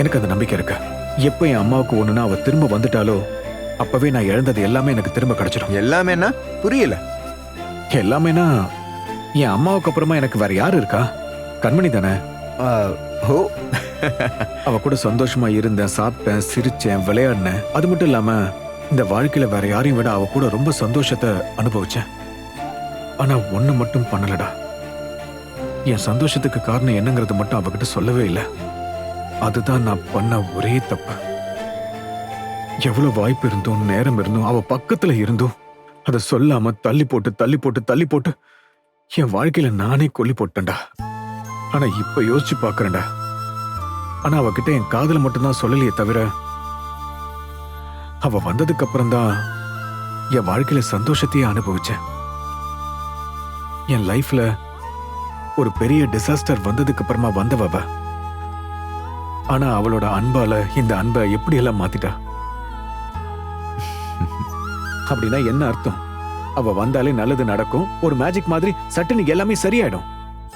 எனக்கு அந்த நம்பிக்கை இருக்கு. எப்ப என் அம்மாவுக்கு ஒண்ணுனா அவ திரும்ப வந்துட்டாலோ அப்பவே நான் இழந்தது எல்லாமே எனக்கு திரும்ப கிடைச்சிடும். எல்லாமேனா புரியல. எல்லாமேனா என் அம்மாவுக்கு அப்புறமா எனக்கு வேற யாரு இருக்கா? கண்மணி தானே? ஓ அவ கூட சந்தோஷமா இருந்தேன் சாப்பிட்டேன் சிரிச்சேன் விளையாடினேன். அது மட்டும் இல்லாம இந்த வாழ்க்கையில வேற யாரையும் விட அவ கூட ரொம்ப சந்தோஷத்தை அனுபவிச்சேன். ஆனா ஒண்ணு மட்டும் பண்ணலடா. என் சந்தோஷத்துக்கு காரணம் என்னங்கிறது மட்டும் அவகிட்ட சொல்லவே இல்லை. அதுதான் நான் பண்ண ஒரே தப்பு. எவ்வளவு வாய்ப்பு இருந்தும் நேரம் இருந்தும் அவ பக்கத்துல இருந்தும் அதை சொல்லாம தள்ளி போட்டு தள்ளி போட்டு தள்ளி போட்டு என் வாழ்க்கையில நானே கொல்லி போட்டேன்டா. ஆனா இப்ப யோசிச்சு பாக்குறேன்டா. ஆனா அவகிட்ட என் காதல மட்டும்தான் சொல்லலையே தவிர அவ வந்ததுக்கு அப்புறம் தான் என் வாழ்க்கையில சந்தோஷத்தையே அனுபவிச்சேன். என் லைஃப்ல ஒரு பெரிய டிசாஸ்டர் வந்ததுக்கு அப்புறமா வந்தவ ஆனா அவளோட அன்பால இந்த அன்பை எப்படி எல்லாம் மாத்திட்டா? அப்படின்னா என்ன அர்த்தம்? அவ வந்தாலே நல்லது நடக்கும். ஒரு மேஜிக் மாதிரி சட்டுன்னு எல்லாமே சரியாயிடும்.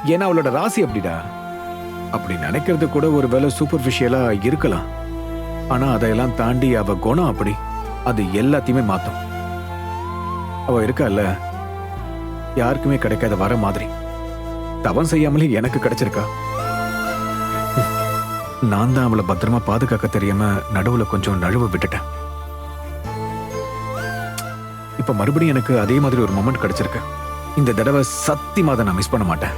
ஏன்னா அவளோட ராசி அப்படிடா. அப்படி நினைக்கிறது கூட ஒரு வேலை சூப்பர்ஃபிஷியலா இருக்கலாம். ஆனா அதையெல்லாம் தாண்டி அவ குணம் அப்படி. அது எல்லாத்தையுமே மாத்தும். அவ இருக்கால யாருக்குமே கிடைக்காத வர மாதிரி. தவம் செய்யாமலே எனக்கு கிடைச்சிருக்கா? நான் தான் அவளை பத்திரமா பாதுகாக்க தெரியாம நடுவுல கொஞ்சம் நழுவ விட்டுட்டேன். இப்ப மறுபடியும் எனக்கு அதே மாதிரி ஒரு மொமெண்ட் கிடைச்சிருக்கு. இந்த தடவை சத்தியமா அதை நான் மிஸ் பண்ண மாட்டேன்.